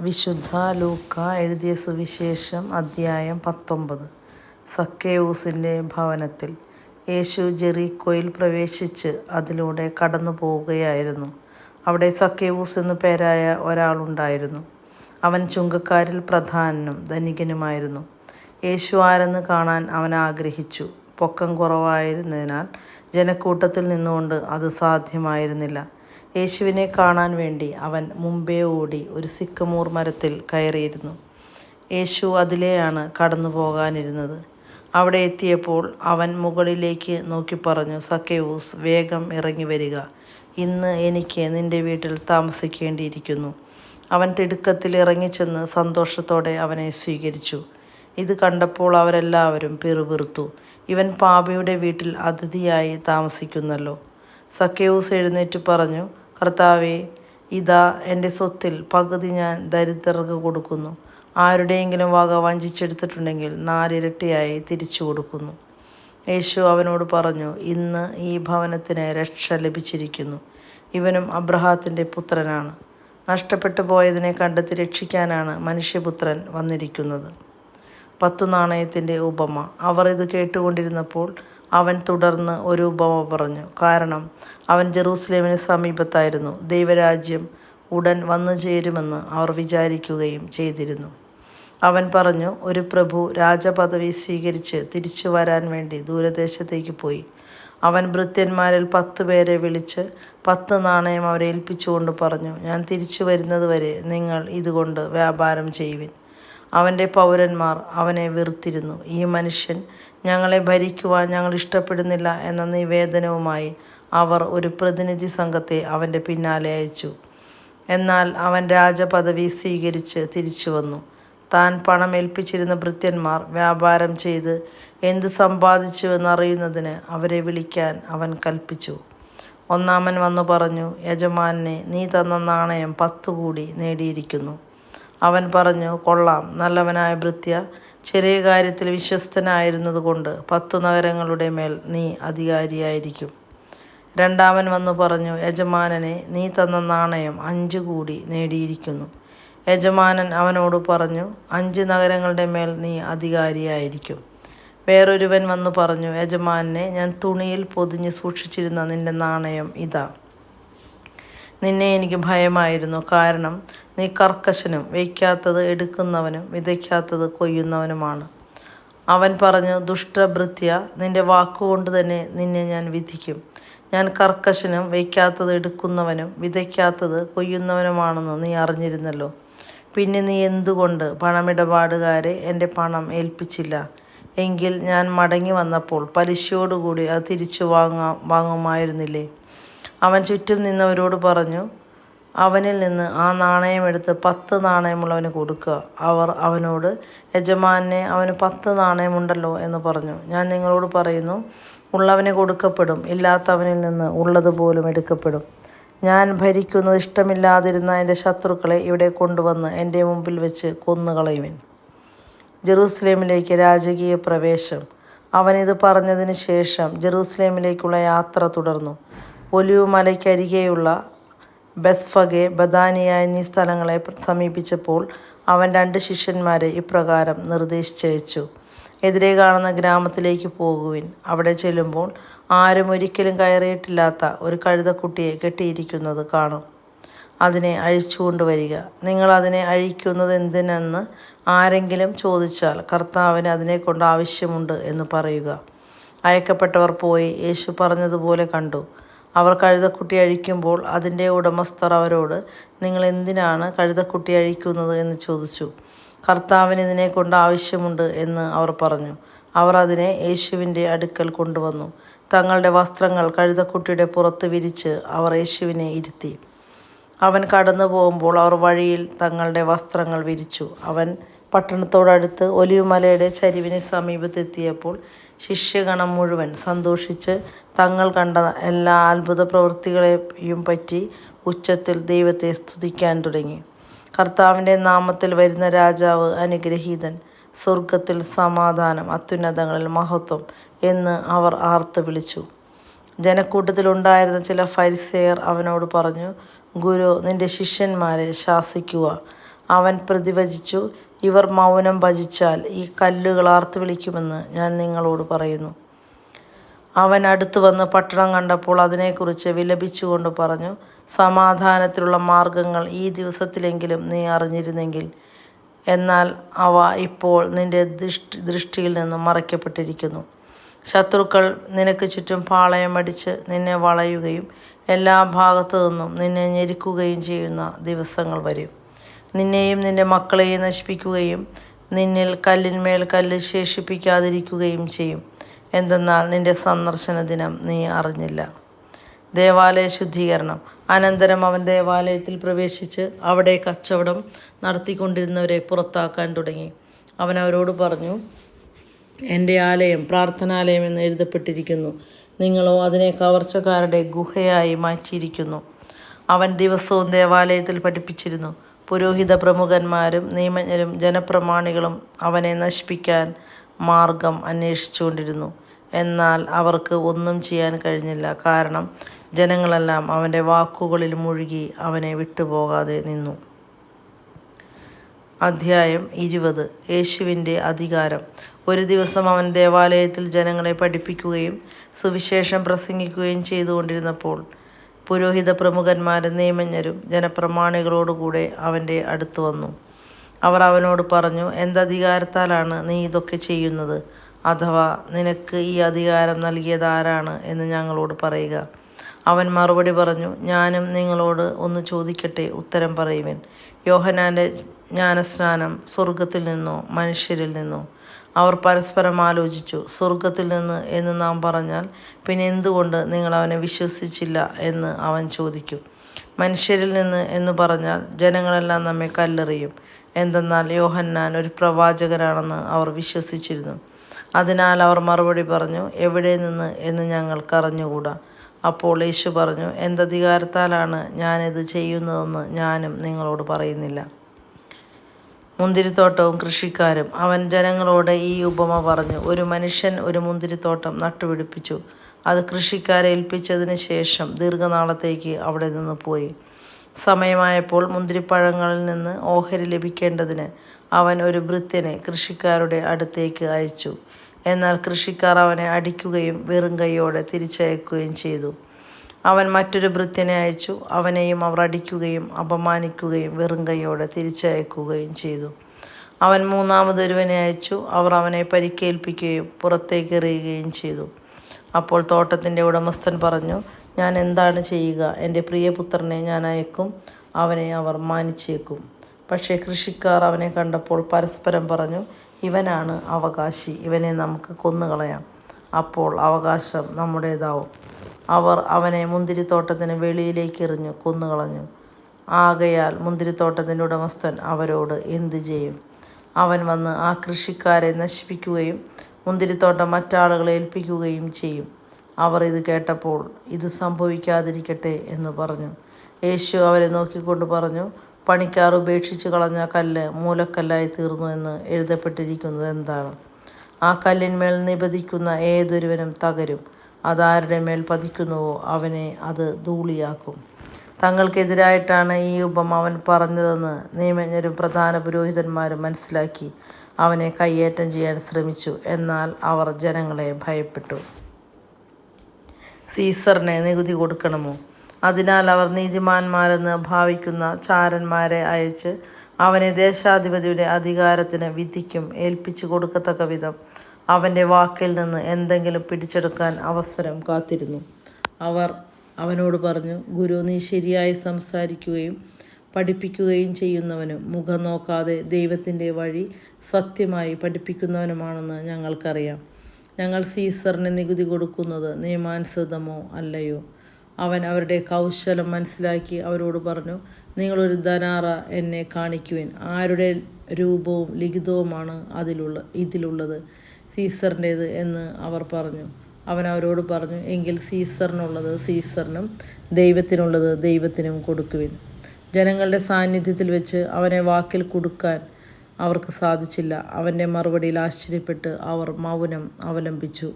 വിശുദ്ധ ലൂക്ക എഴുതിയ സുവിശേഷം അദ്ധ്യായം പത്തൊമ്പത്. സക്കേവൂസിന്റെ ഭവനത്തിൽ യേശു ജെറീക്കോയിൽ പ്രവേശിച്ച് അതിലൂടെ കടന്നു പോവുകയായിരുന്നു. അവിടെ സക്കേവൂസ് എന്നു പേരായ ഒരാളുണ്ടായിരുന്നു. അവൻ ചുങ്കക്കാരിൽ പ്രധാനനും ധനികനുമായിരുന്നു. യേശു ആരെന്ന് കാണാൻ അവൻ ആഗ്രഹിച്ചു. പൊക്കം കുറവായിരുന്നതിനാൽ ജനക്കൂട്ടത്തിൽ നിന്നുകൊണ്ട് അത് സാധ്യമായിരുന്നില്ല. യേശുവിനെ കാണാൻ വേണ്ടി അവൻ മുമ്പേ ഓടി ഒരു സിക്കമൂർ മരത്തിൽ കയറിയിരുന്നു. യേശു അതിലെയാണ് കടന്നു പോകാനിരുന്നത് അവിടെ എത്തിയപ്പോൾ അവൻ മുകളിലേക്ക് നോക്കി പറഞ്ഞു സക്കേവൂസ് വേഗം ഇറങ്ങി വരിക. ഇന്ന് എനിക്ക് നിന്റെ വീട്ടിൽ താമസിക്കേണ്ടിയിരിക്കുന്നു. അവൻ തിടുക്കത്തിൽ ഇറങ്ങിച്ചെന്ന് സന്തോഷത്തോടെ അവനെ സ്വീകരിച്ചു. ഇത് കണ്ടപ്പോൾ അവരെല്ലാവരും പിറുപിറുത്തു. ഇവൻ പാപിയുടെ വീട്ടിൽ അതിഥിയായി താമസിക്കുന്നല്ലോ. സക്കേവൂസ് എഴുന്നേറ്റ് പറഞ്ഞു കർത്താവേ ഇതാ എന്റെ സ്വത്തിൽ പകുതി ഞാൻ ദരിദ്രർക്ക് കൊടുക്കുന്നു. ആരുടെയെങ്കിലും വക വഞ്ചിച്ചെടുത്തിട്ടുണ്ടെങ്കിൽ നാലിരട്ടിയായി തിരിച്ചു കൊടുക്കുന്നു. യേശു അവനോട് പറഞ്ഞു ഇന്ന് ഈ ഭവനത്തിന് രക്ഷ ലഭിച്ചിരിക്കുന്നു. ഇവനും അബ്രഹാത്തിന്റെ പുത്രനാണ്. നഷ്ടപ്പെട്ടു പോയതിനെ കണ്ടെത്തി രക്ഷിക്കാനാണ് മനുഷ്യപുത്രൻ വന്നിരിക്കുന്നത്. പത്തു നാണയത്തിന്റെ ഉപമ. അവർ ഇത് കേട്ടുകൊണ്ടിരുന്നപ്പോൾ അവൻ തുടർന്ന് ഒരു ഉപമ പറഞ്ഞു. കാരണം അവൻ ജെറൂസലേമിന് സമീപത്തായിരുന്നു. ദൈവരാജ്യം ഉടൻ വന്നു ചേരുമെന്ന് അവർ വിചാരിക്കുകയും ചെയ്തിരുന്നു. അവൻ പറഞ്ഞു ഒരു പ്രഭു രാജപദവി സ്വീകരിച്ച് തിരിച്ചു വരാൻ വേണ്ടി ദൂരദേശത്തേക്ക് പോയി. അവൻ ഭൃത്യന്മാരിൽ പത്ത് പേരെ വിളിച്ച് പത്ത് നാണയം അവരെ ഏൽപ്പിച്ചുകൊണ്ട് പറഞ്ഞു ഞാൻ തിരിച്ചു വരുന്നതുവരെ നിങ്ങൾ ഇതുകൊണ്ട് വ്യാപാരം ചെയ്യുവിൻ. അവന്റെ പൗരന്മാർ അവനെ വെറുത്തിരുന്നു. ഈ മനുഷ്യൻ ഞങ്ങളെ ഭരിക്കുവാൻ ഞങ്ങൾ ഇഷ്ടപ്പെടുന്നില്ല എന്ന നിവേദനവുമായി അവർ ഒരു പ്രതിനിധി സംഘത്തെ അവന്റെ പിന്നാലെ അയച്ചു. എന്നാൽ അവൻ രാജപദവി സ്വീകരിച്ച് തിരിച്ചു വന്നു. താൻ പണം ഏൽപ്പിച്ചിരുന്ന ഭൃത്യന്മാർ വ്യാപാരം ചെയ്ത് എന്ത് സമ്പാദിച്ചുവെന്നറിയുന്നതിന് അവരെ വിളിക്കാൻ അവൻ കൽപ്പിച്ചു. ഒന്നാമൻ വന്നു പറഞ്ഞു യജമാനെ നീ തന്ന നാണയം പത്തു കൂടി നേടിയിരിക്കുന്നു. അവൻ പറഞ്ഞു കൊള്ളാം നല്ലവനായ ഭൃത്യ ചെറിയ കാര്യത്തിൽ വിശ്വസ്തനായിരുന്നതുകൊണ്ട് പത്തു നഗരങ്ങളുടെ മേൽ നീ അധികാരിയായിരിക്കും. രണ്ടാമൻ വന്നു പറഞ്ഞു യജമാനനെ നീ തന്ന നാണയം അഞ്ച് കൂടി നേടിയിരിക്കുന്നു. യജമാനൻ അവനോട് പറഞ്ഞു അഞ്ച് നഗരങ്ങളുടെ മേൽ നീ അധികാരിയായിരിക്കും. വേറൊരുവൻ വന്നു പറഞ്ഞു യജമാനെ ഞാൻ തുണിയിൽ പൊതിഞ്ഞ് സൂക്ഷിച്ചിരുന്ന നിന്റെ നാണയം ഇതാ. നിന്നെ എനിക്ക് ഭയമായിരുന്നു. കാരണം നീ കർക്കശനും വയ്ക്കാത്തത് എടുക്കുന്നവനും വിതയ്ക്കാത്തത് കൊയ്യുന്നവനുമാണ്. അവൻ പറഞ്ഞു ദുഷ്ടഭൃത്യ നിന്റെ വാക്കുകൊണ്ട് തന്നെ നിന്നെ ഞാൻ വിധിക്കും. ഞാൻ കർക്കശനും വയ്ക്കാത്തത് എടുക്കുന്നവനും വിതയ്ക്കാത്തത് കൊയ്യുന്നവനുമാണെന്ന് നീ അറിഞ്ഞിരുന്നല്ലോ. പിന്നെ നീ എന്തുകൊണ്ട് പണമിടപാടുകാരെ എന്റെ പണം ഏൽപ്പിച്ചില്ല? എങ്കിൽ ഞാൻ മടങ്ങി വന്നപ്പോൾ പലിശയോടുകൂടി അത് തിരിച്ചു വാങ്ങാ വാങ്ങുമായിരുന്നില്ലേ? അവൻ ചുറ്റും നിന്നവരോട് പറഞ്ഞു അവനിൽ നിന്ന് ആ നാണയമെടുത്ത് പത്ത് നാണയമുള്ളവന് കൊടുക്കുക. അവർ അവനോട് യജമാനെ അവന് പത്ത് നാണയമുണ്ടല്ലോ എന്ന് പറഞ്ഞു. ഞാൻ നിങ്ങളോട് പറയുന്നു ഉള്ളവന് കൊടുക്കപ്പെടും ഇല്ലാത്തവനിൽ നിന്ന് ഉള്ളതുപോലും എടുക്കപ്പെടും. ഞാൻ ഭരിക്കുന്നത് ഇഷ്ടമില്ലാതിരുന്ന എന്റെ ശത്രുക്കളെ ഇവിടെ കൊണ്ടുവന്ന് എന്റെ മുമ്പിൽ വെച്ച് കൊന്നുകളയുവിൻ. ജെറൂസലേമിലേക്ക് രാജകീയ പ്രവേശം. അവനിത് പറഞ്ഞതിന് ശേഷം ജെറൂസലേമിലേക്കുള്ള യാത്ര തുടർന്നു. ഒലിവ് മലയ്ക്കരികെയുള്ള ബെസ്ഫഗെ ബദാനിയ എന്നീ സ്ഥലങ്ങളെ സമീപിച്ചപ്പോൾ അവൻ രണ്ട് ശിഷ്യന്മാരെ ഇപ്രകാരം നിർദ്ദേശിച്ചയച്ചു. എതിരെ കാണുന്ന ഗ്രാമത്തിലേക്ക് പോകുവിൻ. അവിടെ ചെല്ലുമ്പോൾ ആരും ഒരിക്കലും കയറിയിട്ടില്ലാത്ത ഒരു കഴുതക്കുട്ടിയെ കെട്ടിയിരിക്കുന്നത് കാണും. അതിനെ അഴിച്ചുകൊണ്ടുവരിക നിങ്ങൾ അതിനെ അഴിക്കുന്നത് എന്തിനെന്ന് ആരെങ്കിലും ചോദിച്ചാൽ കർത്താവിന് അതിനെക്കൊണ്ട് ആവശ്യമുണ്ട് എന്ന് പറയുക. അയക്കപ്പെട്ടവർ പോയി യേശു പറഞ്ഞതുപോലെ കണ്ടു. അവർ കഴുതക്കുട്ടി അഴിക്കുമ്പോൾ അതിന്റെ ഉടമസ്ഥർ അവരോട് നിങ്ങൾ എന്തിനാണ് കഴുതക്കുട്ടി അഴിക്കുന്നത്? എന്ന് ചോദിച്ചു. കർത്താവിന് ഇതിനെക്കൊണ്ട് ആവശ്യമുണ്ട് എന്ന് അവർ പറഞ്ഞു. അവർ അതിനെ യേശുവിന്റെ അടുക്കൽ കൊണ്ടുവന്നു. തങ്ങളുടെ വസ്ത്രങ്ങൾ കഴുതക്കുട്ടിയുടെ പുറത്ത് വിരിച്ച് അവർ യേശുവിനെ ഇരുത്തി. അവൻ കടന്നു പോകുമ്പോൾ അവർ വഴിയിൽ തങ്ങളുടെ വസ്ത്രങ്ങൾ വിരിച്ചു. അവൻ പട്ടണത്തോടടുത്ത് ഒലിവുമലയുടെ ചരിവിന് സമീപത്തെത്തിയപ്പോൾ ശിഷ്യഗണം മുഴുവൻ സന്തോഷിച്ച് തങ്ങൾ കണ്ട എല്ലാ അത്ഭുത പ്രവൃത്തികളെയും പറ്റി ഉച്ചത്തിൽ ദൈവത്തെ സ്തുതിക്കാൻ തുടങ്ങി. കർത്താവിന്റെ നാമത്തിൽ വരുന്ന രാജാവ് അനുഗ്രഹീതൻ സ്വർഗത്തിൽ സമാധാനം അത്യുന്നതങ്ങളിൽ മഹത്വം എന്ന് അവർ ആർത്ത് വിളിച്ചു. ജനക്കൂട്ടത്തിലുണ്ടായിരുന്ന ചില ഫരിസേയർ അവനോട് പറഞ്ഞു ഗുരു നിന്റെ ശിഷ്യന്മാരെ ശാസിക്കുക. അവൻ പ്രതിവചിച്ചു ഇവർ മൗനം ഭജിച്ചാൽ ഈ കല്ലുകൾ ആർത്തു വിളിക്കുമെന്ന് ഞാൻ നിങ്ങളോട് പറയുന്നു. അവൻ അടുത്തു വന്ന് പട്ടണം കണ്ടപ്പോൾ അതിനെക്കുറിച്ച് വിലപിച്ചുകൊണ്ട് പറഞ്ഞു സമാധാനത്തിലുള്ള മാർഗങ്ങൾ ഈ ദിവസത്തിലെങ്കിലും നീ അറിഞ്ഞിരുന്നെങ്കിൽ എന്നാൽ അവ ഇപ്പോൾ നിന്റെ ദൃഷ്ടി ദൃഷ്ടിയിൽ നിന്നും മറയ്ക്കപ്പെട്ടിരിക്കുന്നു. ശത്രുക്കൾ നിനക്ക് ചുറ്റും പാളയമടിച്ച് നിന്നെ വളയുകയും എല്ലാ ഭാഗത്തു നിന്നും നിന്നെ ഞെരുക്കുകയും ചെയ്യുന്ന ദിവസങ്ങൾ വരും. നിന്നെയും നിന്റെ മക്കളെയും നശിപ്പിക്കുകയും നിന്നിൽ കല്ലിന്മേൽ കല്ല് ശേഷിപ്പിക്കാതിരിക്കുകയും ചെയ്യും. എന്തെന്നാൽ നിന്റെ സന്ദർശന ദിനം നീ അറിഞ്ഞില്ല. ദേവാലയ ശുദ്ധീകരണം. അനന്തരം അവൻ ദേവാലയത്തിൽ പ്രവേശിച്ച് അവിടെ കച്ചവടം നടത്തിക്കൊണ്ടിരുന്നവരെ പുറത്താക്കാൻ തുടങ്ങി. അവൻ അവരോട് പറഞ്ഞു എന്റെ ആലയം പ്രാർത്ഥനാലയം എന്ന് എഴുതപ്പെട്ടിരിക്കുന്നു. നിങ്ങളോ അതിനെ കവർച്ചക്കാരുടെ ഗുഹയായി മാറ്റിയിരിക്കുന്നു. അവൻ ദിവസവും ദേവാലയത്തിൽ പഠിപ്പിച്ചിരുന്നു. പുരോഹിത പ്രമുഖന്മാരും നിയമജ്ഞരും ജനപ്രമാണികളും അവനെ നശിപ്പിക്കാൻ മാർഗം അന്വേഷിച്ചുകൊണ്ടിരുന്നു. എന്നാൽ അവർക്ക് ഒന്നും ചെയ്യാൻ കഴിഞ്ഞില്ല. കാരണം ജനങ്ങളെല്ലാം അവന്റെ വാക്കുകളിൽ മുഴുകി അവനെ വിട്ടുപോകാതെ നിന്നു. അധ്യായം ഇരുപത്. യേശുവിന്റെ അധികാരം. ഒരു ദിവസം അവൻ ദേവാലയത്തിൽ ജനങ്ങളെ പഠിപ്പിക്കുകയും സുവിശേഷം പ്രസംഗിക്കുകയും ചെയ്തുകൊണ്ടിരുന്നപ്പോൾ പുരോഹിത പ്രമുഖന്മാരും നിയമജ്ഞരും ജനപ്രമാണികളോടുകൂടെ അവന്റെ അടുത്ത് വന്നു. അവർ അവനോട് പറഞ്ഞു എന്തധികാരത്താലാണ് നീ ഇതൊക്കെ ചെയ്യുന്നത്? അഥവാ നിനക്ക് ഈ അധികാരം നൽകിയതാരാണ് എന്ന് ഞങ്ങളോട് പറയുക. അവൻ മറുപടി പറഞ്ഞു ഞാനും നിങ്ങളോട് ഒന്ന് ചോദിക്കട്ടെ ഉത്തരം പറയുവൻ. യോഹനാന്റെ ജ്ഞാനസ്നാനം സ്വർഗത്തിൽ നിന്നോ മനുഷ്യരിൽ നിന്നോ? അവർ പരസ്പരം ആലോചിച്ചു സ്വർഗത്തിൽ നിന്ന് എന്ന് നാം പറഞ്ഞാൽ പിന്നെ എന്തുകൊണ്ട് നിങ്ങൾ അവനെ വിശ്വസിച്ചില്ല എന്ന് അവൻ ചോദിക്കും. മനുഷ്യരിൽ നിന്ന് എന്ന് പറഞ്ഞാൽ ജനങ്ങളെല്ലാം നമ്മെ കല്ലെറിയും. എന്തെന്നാൽ യോഹന്നാൻ ഒരു പ്രവാചകനാണെന്ന് അവർ വിശ്വസിച്ചിരുന്നു. അതിനാൽ അവർ മറുപടി പറഞ്ഞു എവിടെ നിന്ന് എന്ന് ഞങ്ങൾ കറഞ്ഞുകൂടാ അപ്പോൾ യേശു പറഞ്ഞു എന്തധികാരത്താലാണ് ഞാനിത് ചെയ്യുന്നതെന്ന് ഞാനും നിങ്ങളോട് പറയുന്നില്ല. മുന്തിരിത്തോട്ടവും കൃഷിക്കാരും അവൻ ജനങ്ങളോട് ഈ ഉപമ പറഞ്ഞു. ഒരു മനുഷ്യൻ ഒരു മുന്തിരിത്തോട്ടം നട്ടുപിടിപ്പിച്ചു. അത് കൃഷിക്കാരെ ഏൽപ്പിച്ചതിന് ശേഷം ദീർഘനാളത്തേക്ക് അവിടെ നിന്ന് പോയി. സമയമായപ്പോൾ മുന്തിരിപ്പഴങ്ങളിൽ നിന്ന് ഓഹരി ലഭിക്കേണ്ടതിന് അവൻ ഒരു ഭൃത്യനെ കൃഷിക്കാരുടെ അടുത്തേക്ക് അയച്ചു. എന്നാൽ കൃഷിക്കാർ അവനെ അടിക്കുകയും വെറും കൈയോടെ തിരിച്ചയക്കുകയും ചെയ്തു. അവൻ മറ്റൊരു ഭൃത്യനെ അയച്ചു. അവനെയും അവർ അടിക്കുകയും അപമാനിക്കുകയും വെറും കൈയോടെ തിരിച്ചയക്കുകയും ചെയ്തു. അവൻ മൂന്നാമതൊരുവനെ അയച്ചു. അവർ അവനെ പരിക്കേൽപ്പിക്കുകയും പുറത്തേക്ക് എറിയുകയും ചെയ്തു. അപ്പോൾ തോട്ടത്തിന്റെ ഉടമസ്ഥൻ പറഞ്ഞു ഞാൻ എന്താണ് ചെയ്യുക? എന്റെ പ്രിയപുത്രനെ ഞാൻ അയക്കും. അവനെ അവർ മാനിച്ചേക്കും. പക്ഷേ കൃഷിക്കാർ അവനെ കണ്ടപ്പോൾ പരസ്പരം പറഞ്ഞു ഇവനാണ് അവകാശി. ഇവനെ നമുക്ക് കൊന്നുകളയാം. അപ്പോൾ അവകാശം നമ്മുടേതാവും. അവർ അവനെ മുന്തിരിത്തോട്ടത്തിന് വെളിയിലേക്ക് എറിഞ്ഞു കൊന്നുകളഞ്ഞു. ആകയാൽ മുന്തിരിത്തോട്ടത്തിന്റെ ഉടമസ്ഥൻ അവരോട് എന്തു ചെയ്യും? അവൻ വന്ന് ആ കൃഷിക്കാരെ നശിപ്പിക്കുകയും മുന്തിരിത്തോട്ടം മറ്റാളുകളെ ഏൽപ്പിക്കുകയും ചെയ്യും. അവർ ഇത് കേട്ടപ്പോൾ ഇത് സംഭവിക്കാതിരിക്കട്ടെ എന്ന് പറഞ്ഞു. യേശു അവരെ നോക്കിക്കൊണ്ട് പറഞ്ഞു പണിക്കാർ ഉപേക്ഷിച്ച് കളഞ്ഞ കല്ല് മൂലക്കല്ലായി തീർന്നു എന്ന് എഴുതപ്പെട്ടിരിക്കുന്നത് എന്താണ്? ആ കല്ലിന്മേൽ നിബദിക്കുന്ന ഏതൊരുവനും തകരും. അതാരുടെ മേൽ പതിക്കുന്നുവോ അവനെ അത് ധൂളിയാക്കും. തങ്ങൾക്കെതിരായിട്ടാണ് ഈ ഉപമ അവൻ പറഞ്ഞതെന്ന് നിയമജ്ഞരും പ്രധാന പുരോഹിതന്മാരും മനസ്സിലാക്കി. അവനെ കയ്യേറ്റം ചെയ്യാൻ ശ്രമിച്ചു. എന്നാൽ അവർ ജനങ്ങളെ ഭയപ്പെട്ടു. സീസറിനെ നികുതി കൊടുക്കണമോ? അതിനാൽ അവർ നീതിമാന്മാരെന്ന് ഭാവിക്കുന്ന ചാരന്മാരെ അയച്ച് അവനെ ദേശാധിപതിയുടെ അധികാരത്തിന് വിധിക്കും ഏൽപ്പിച്ചു കൊടുക്കത്തക്ക വിധം അവന്റെ വാക്കിൽ നിന്ന് എന്തെങ്കിലും പിടിച്ചെടുക്കാൻ അവസരം കാത്തിരുന്നു. അവർ അവനോട് പറഞ്ഞു ഗുരു നീ ശരിയായി സംസാരിക്കുകയും പഠിപ്പിക്കുകയും ചെയ്യുന്നവനും മുഖം നോക്കാതെ ദൈവത്തിന്റെ വഴി സത്യമായി പഠിപ്പിക്കുന്നവനുമാണെന്ന് ഞങ്ങൾക്കറിയാം. ഞങ്ങൾ സീസറിന് നികുതി കൊടുക്കുന്നത് നിയമാനുസൃതമോ അല്ലയോ? അവൻ അവരുടെ കൗശലം മനസ്സിലാക്കി അവരോട് പറഞ്ഞു നിങ്ങളൊരു ധനാറ എന്നെ കാണിക്കുവിൻ. ആരുടെ രൂപവും ലിഖിതവുമാണ് അതിലുള്ള ഇതിലുള്ളത്. സീസറിന്റേത് എന്ന് അവർ പറഞ്ഞു. അവൻ അവരോട് പറഞ്ഞു എങ്കിൽ സീസറിനുള്ളത് സീസറിനും ദൈവത്തിനുള്ളത് ദൈവത്തിനും കൊടുക്കുവിൻ. ജനങ്ങളുടെ സാന്നിധ്യത്തിൽ വെച്ച് അവനെ വാക്കിൽ കൊടുക്കാൻ അവർക്ക് സാധിച്ചില്ല. അവന്റെ മറുപടിയിൽ ആശ്ചര്യപ്പെട്ട് അവർ മൗനം അവലംബിച്ചു.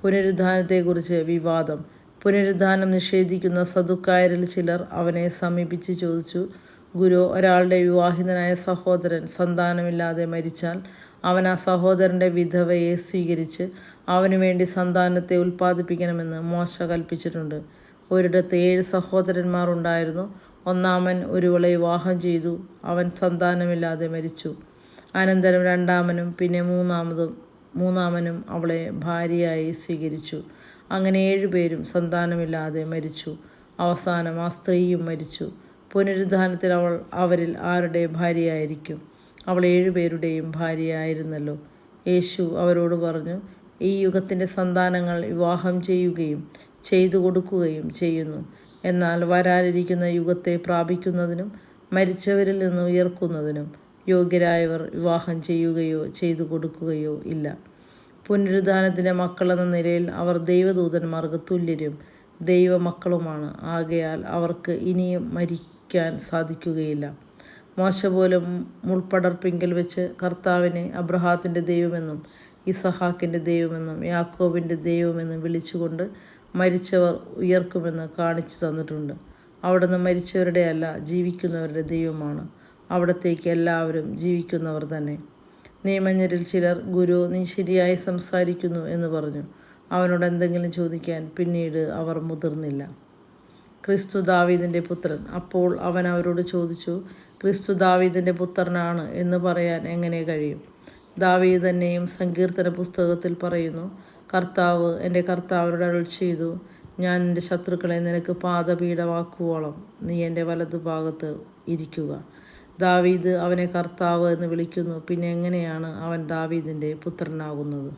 പുനരുദ്ധാനത്തെക്കുറിച്ച് വിവാദം. പുനരുദ്ധാനം നിഷേധിക്കുന്ന സദുക്കായരിൽ ചിലർ അവനെ സമീപിച്ച് ചോദിച്ചു ഗുരു ഒരാളുടെ വിവാഹിതനായ സഹോദരൻ സന്താനമില്ലാതെ മരിച്ചാൽ അവൻ ആ സഹോദരന്റെ വിധവയെ സ്വീകരിച്ച് അവന് വേണ്ടി സന്താനത്തെ ഉൽപ്പാദിപ്പിക്കണമെന്ന് മോശ കൽപ്പിച്ചിട്ടുണ്ട്. ഒരിടത്ത് ഏഴ് സഹോദരന്മാർ ഉണ്ടായിരുന്നു. ഒന്നാമൻ ഒരുവളെ വിവാഹം ചെയ്തു. അവൻ സന്താനമില്ലാതെ മരിച്ചു. അനന്തരം രണ്ടാമനും പിന്നെ മൂന്നാമതും മൂന്നാമനും അവളെ ഭാര്യയായി സ്വീകരിച്ചു. അങ്ങനെ ഏഴുപേരും സന്താനമില്ലാതെ മരിച്ചു. അവസാനം ആ സ്ത്രീയും മരിച്ചു. പുനരുദ്ധാനത്തിൽ അവൾ അവരിൽ ആരുടെ ഭാര്യയായിരിക്കും? അവൾ ഏഴുപേരുടെയും ഭാര്യയായിരുന്നല്ലോ. യേശു അവരോട് പറഞ്ഞു ഈ യുഗത്തിന്റെ സന്താനങ്ങൾ വിവാഹം ചെയ്യുകയും ചെയ്തു കൊടുക്കുകയും ചെയ്യുന്നു. എന്നാൽ വരാനിരിക്കുന്ന യുഗത്തെ പ്രാപിക്കുന്നതിനും മരിച്ചവരിൽ നിന്ന് ഉയർക്കുന്നതിനും യോഗ്യരായവർ വിവാഹം ചെയ്യുകയോ ചെയ്തു കൊടുക്കുകയോ ഇല്ല. പുനരുദ്ധാനത്തിന്റെ മക്കളെന്ന നിലയിൽ അവർ ദൈവദൂതന്മാർക്ക് തുല്യരും ദൈവമക്കളുമാണ്. ആകയാൽ അവർക്ക് ഇനിയും മരിക്കാൻ സാധിക്കുകയില്ല. മോശ പോലും മുൾപ്പടർപ്പിങ്കൽ വെച്ച് കർത്താവിനെ അബ്രഹാത്തിന്റെ ദൈവമെന്നും ഇസഹാക്കിന്റെ ദൈവമെന്നും യാക്കോബിന്റെ ദൈവമെന്നും വിളിച്ചുകൊണ്ട് മരിച്ചവർ ഉയർക്കുമെന്ന് കാണിച്ചു തന്നിട്ടുണ്ട്. അവിടുന്ന് മരിച്ചവരുടെ അല്ല ജീവിക്കുന്നവരുടെ ദൈവമാണ്. അവിടത്തേക്ക് എല്ലാവരും ജീവിക്കുന്നവർ തന്നെ. നിയമജ്ഞരിൽ ചിലർ ഗുരു നീ ശരിയായി സംസാരിക്കുന്നു എന്ന് പറഞ്ഞു. അവനോട് എന്തെങ്കിലും ചോദിക്കാൻ പിന്നീട് അവർ മുതിർന്നില്ല. ക്രിസ്തു ദാവീദിന്റെ പുത്രൻ. അപ്പോൾ അവൻ അവരോട് ചോദിച്ചു ക്രിസ്തു ദാവീദിന്റെ പുത്രനാണ് എന്ന് പറയാൻ എങ്ങനെ കഴിയും? ദാവീദ് തന്നെയും സങ്കീർത്തന പുസ്തകത്തിൽ പറയുന്നു കർത്താവ് എന്റെ കർത്താവിനോട് അരുൾ ചെയ്തു ഞാൻ എന്റെ ശത്രുക്കളെ നിനക്ക് പാദപീഠമാക്കുവോളം നീ എന്റെ വലതുഭാഗത്ത് ഇരിക്കുക. ദാവീദ് അവനെ കർത്താവ് എന്ന് വിളിക്കുന്നു പിന്നെ എങ്ങനെയാണ് അവൻ ദാവീദിന്റെ പുത്രനാകുന്നത്?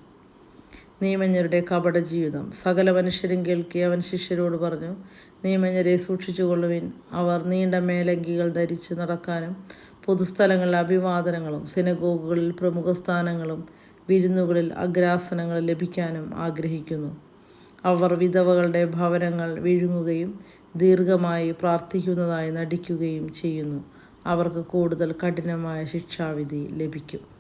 നിയമജ്ഞരുടെ കപട ജീവിതം സകല മനുഷ്യരും കേൾക്കി അവൻ ശിഷ്യരോട് പറഞ്ഞു നിയമജ്ഞരെ സൂക്ഷിച്ചുകൊള്ളുവിൻ. അവർ നീണ്ട മേലങ്കികൾ ധരിച്ച് നടക്കാനും പൊതുസ്ഥലങ്ങളിൽ അഭിവാദനങ്ങളും സിനഗോഗുകളിൽ പ്രമുഖ സ്ഥാനങ്ങളും വിരുന്നുകളിൽ അഗ്രാസനങ്ങൾ ലഭിക്കാനും ആഗ്രഹിക്കുന്നു. അവർ വിധവകളുടെ ഭവനങ്ങൾ വിഴുങ്ങുകയും ദീർഘമായി പ്രാർത്ഥിക്കുന്നതായി നടിക്കുകയും ചെയ്യുന്നു. അവർക്ക് കൂടുതൽ കഠിനമായ ശിക്ഷാവിധി ലഭിക്കും.